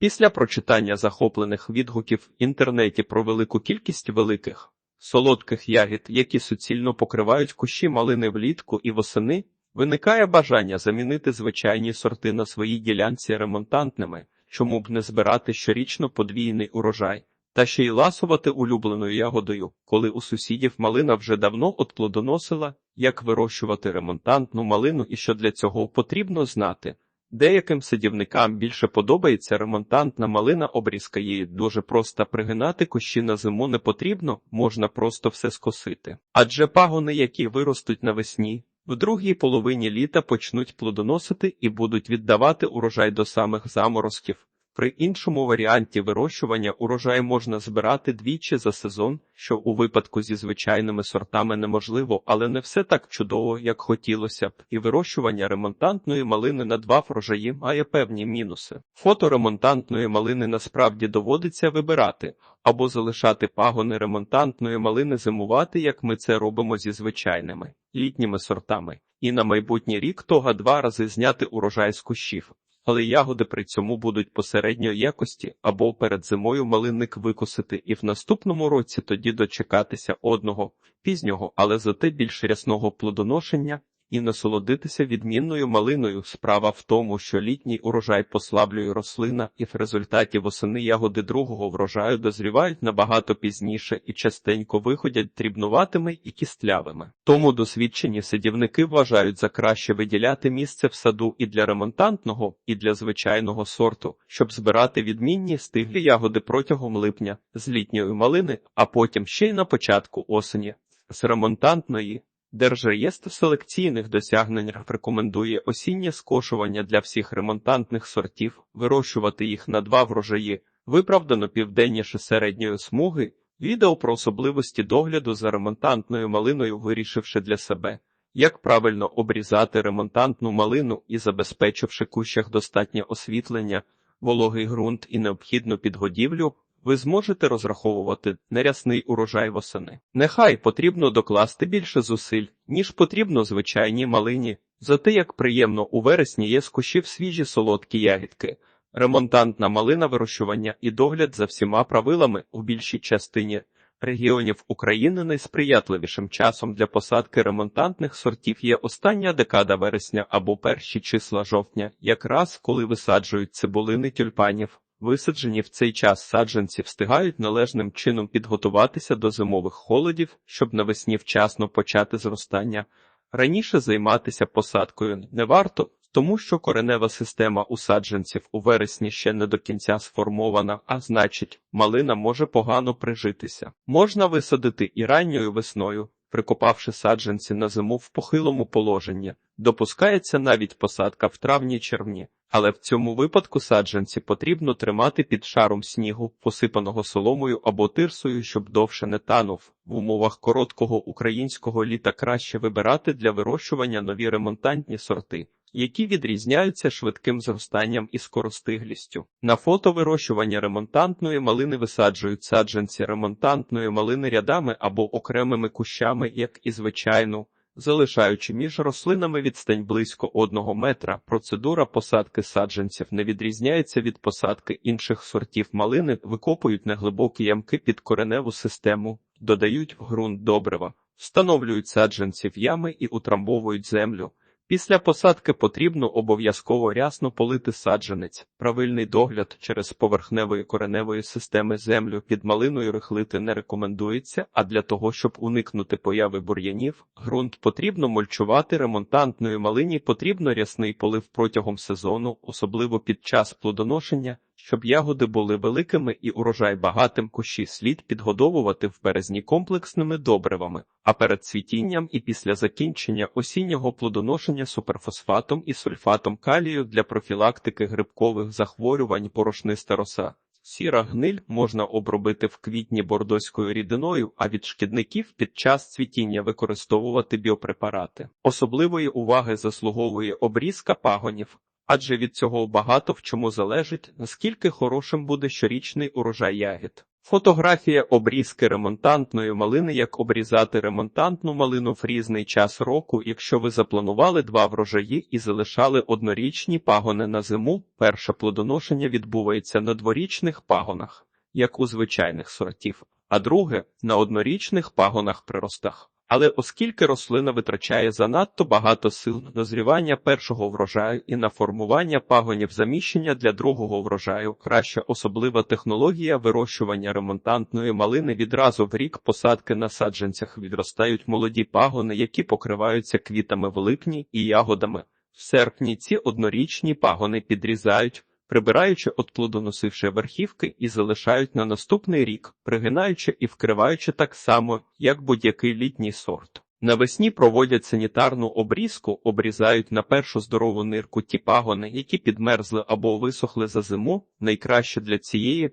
Після прочитання захоплених відгуків в інтернеті про велику кількість великих солодких ягід, які суцільно покривають кущі малини влітку і восени, виникає бажання замінити звичайні сорти на своїй ділянці ремонтантними, чому б не збирати щорічно подвійний урожай. Та ще й ласувати улюбленою ягодою, коли у сусідів малина вже давно отплодоносила, як вирощувати ремонтантну малину і що для цього потрібно знати. Деяким садівникам більше подобається ремонтантна малина обрізка її дуже просто пригинати кущі на зиму не потрібно, можна просто все скосити. Адже пагони, які виростуть навесні, в другій половині літа почнуть плодоносити і будуть віддавати урожай до самих заморозків. При іншому варіанті вирощування урожай можна збирати двічі за сезон, що у випадку зі звичайними сортами неможливо, але не все так чудово, як хотілося б, і вирощування ремонтантної малини на два врожаї має певні мінуси. Фото ремонтантної малини насправді доводиться вибирати або залишати пагони ремонтантної малини зимувати, як ми це робимо зі звичайними літніми сортами, і на майбутній рік тога два рази зняти урожай з кущів але ягоди при цьому будуть посередньої якості або перед зимою малинник викосити і в наступному році тоді дочекатися одного пізнього, але зате більш рясного плодоношення і насолодитися відмінною малиною. Справа в тому, що літній урожай послаблює рослина, і в результаті восени ягоди другого врожаю дозрівають набагато пізніше і частенько виходять дрібнуватими і кістлявими. Тому досвідчені садівники вважають за краще виділяти місце в саду і для ремонтантного, і для звичайного сорту, щоб збирати відмінні стиглі ягоди протягом липня з літньої малини, а потім ще й на початку осені. З ремонтантної Держреєстр селекційних досягнень рекомендує осіннє скошування для всіх ремонтантних сортів, вирощувати їх на два врожаї, виправдано південніше середньої смуги, відео про особливості догляду за ремонтантною малиною, вирішивши для себе, як правильно обрізати ремонтантну малину і забезпечивши кущах достатнє освітлення, вологий ґрунт і необхідну підгодівлю, ви зможете розраховувати нерясний урожай восени. Нехай потрібно докласти більше зусиль, ніж потрібно звичайній малині, зате як приємно у вересні є з кущів свіжі солодкі ягідки. Ремонтантна малина вирощування і догляд за всіма правилами у більшій частині регіонів України найсприятливішим часом для посадки ремонтантних сортів є остання декада вересня або перші числа жовтня, якраз коли висаджують цибулини тюльпанів. Висаджені в цей час саджанці встигають належним чином підготуватися до зимових холодів, щоб навесні вчасно почати зростання. Раніше займатися посадкою не варто, тому що коренева система у саджанців у вересні ще не до кінця сформована, а значить, малина може погано прижитися. Можна висадити і ранньою весною, прикопавши саджанці на зиму в похилому положенні. Допускається навіть посадка в травні-червні. Але в цьому випадку саджанці потрібно тримати під шаром снігу, посипаного соломою або тирсою, щоб довше не танув. В умовах короткого українського літа краще вибирати для вирощування нові ремонтантні сорти, які відрізняються швидким зростанням і скоростиглістю. На фото вирощування ремонтантної малини висаджують саджанці ремонтантної малини рядами або окремими кущами, як і звичайну залишаючи між рослинами відстань близько одного метра. Процедура посадки саджанців не відрізняється від посадки інших сортів малини, викопують неглибокі ямки під кореневу систему, додають в ґрунт добрива, встановлюють саджанці в ями і утрамбовують землю. Після посадки потрібно обов'язково рясно полити саджанець, правильний догляд через поверхневої кореневої системи землю під малиною рихлити не рекомендується, а для того, щоб уникнути появи бур'янів, ґрунт потрібно мульчувати ремонтантної малині потрібно рясний полив протягом сезону, особливо під час плодоношення. Щоб ягоди були великими і урожай багатим кущі слід підгодовувати в березні комплексними добривами, а перед цвітінням і після закінчення осіннього плодоношення суперфосфатом і сульфатом калію для профілактики грибкових захворювань порошниста роса. Сіра гниль можна обробити в квітні бордоською рідиною, а від шкідників під час цвітіння використовувати біопрепарати. Особливої уваги заслуговує обрізка пагонів адже від цього багато в чому залежить, наскільки хорошим буде щорічний урожай ягід. Фотографія обрізки ремонтантної малини, як обрізати ремонтантну малину в різний час року, якщо ви запланували два врожаї і залишали однорічні пагони на зиму, перше плодоношення відбувається на дворічних пагонах, як у звичайних сортів, а друге на однорічних пагонах приростах. Але оскільки рослина витрачає занадто багато сил на дозрівання першого врожаю і на формування пагонів заміщення для другого врожаю, краща особлива технологія вирощування ремонтантної малини відразу в рік посадки на саджанцях відростають молоді пагони, які покриваються квітами в липні і ягодами. В серпні ці однорічні пагони підрізають, прибираючи от плодоносивши верхівки і залишають на наступний рік, пригинаючи і вкриваючи так само, як будь-який літній сорт. Навесні проводять санітарну обрізку, обрізають на першу здорову нирку ті пагони, які підмерзли або висохли за зиму. Найкраще для цієї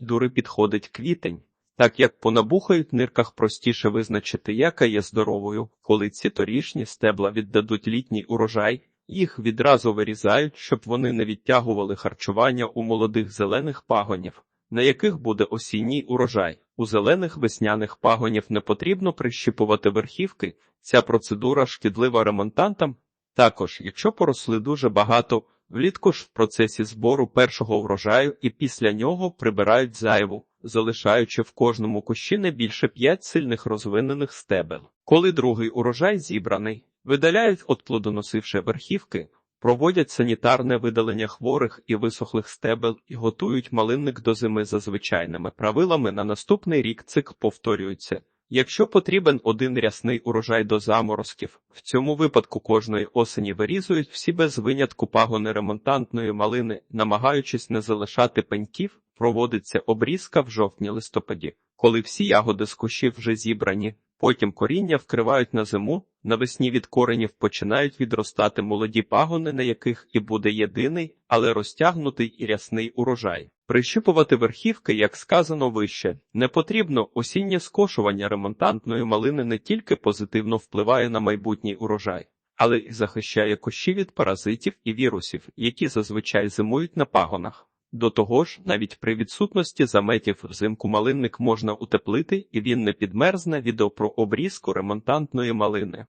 дури підходить квітень. Так як по набухають нирках простіше визначити, яка є здоровою, коли ці торішні стебла віддадуть літній урожай, їх відразу вирізають, щоб вони не відтягували харчування у молодих зелених пагонів, на яких буде осінній урожай. У зелених весняних пагонів не потрібно прищіпувати верхівки. Ця процедура шкідлива ремонтантам. Також, якщо поросли дуже багато, влітку ж в процесі збору першого врожаю і після нього прибирають зайву, залишаючи в кожному кущі не більше п'ять сильних розвинених стебел. Коли другий урожай зібраний, видаляють от плодоносивши верхівки, проводять санітарне видалення хворих і висохлих стебел і готують малинник до зими за звичайними правилами. На наступний рік цикл повторюється. Якщо потрібен один рясний урожай до заморозків, в цьому випадку кожної осені вирізують всі без винятку пагони ремонтантної малини, намагаючись не залишати пеньків, проводиться обрізка в жовтні-листопаді, коли всі ягоди з кущів вже зібрані. Потім коріння вкривають на зиму, навесні від коренів починають відростати молоді пагони, на яких і буде єдиний, але розтягнутий і рясний урожай. Прищипувати верхівки, як сказано вище, не потрібно осіннє скошування ремонтантної малини не тільки позитивно впливає на майбутній урожай, але й захищає кущі від паразитів і вірусів, які зазвичай зимують на пагонах. До того ж, навіть при відсутності заметів взимку малинник можна утеплити і він не підмерзне відео про обрізку ремонтантної малини.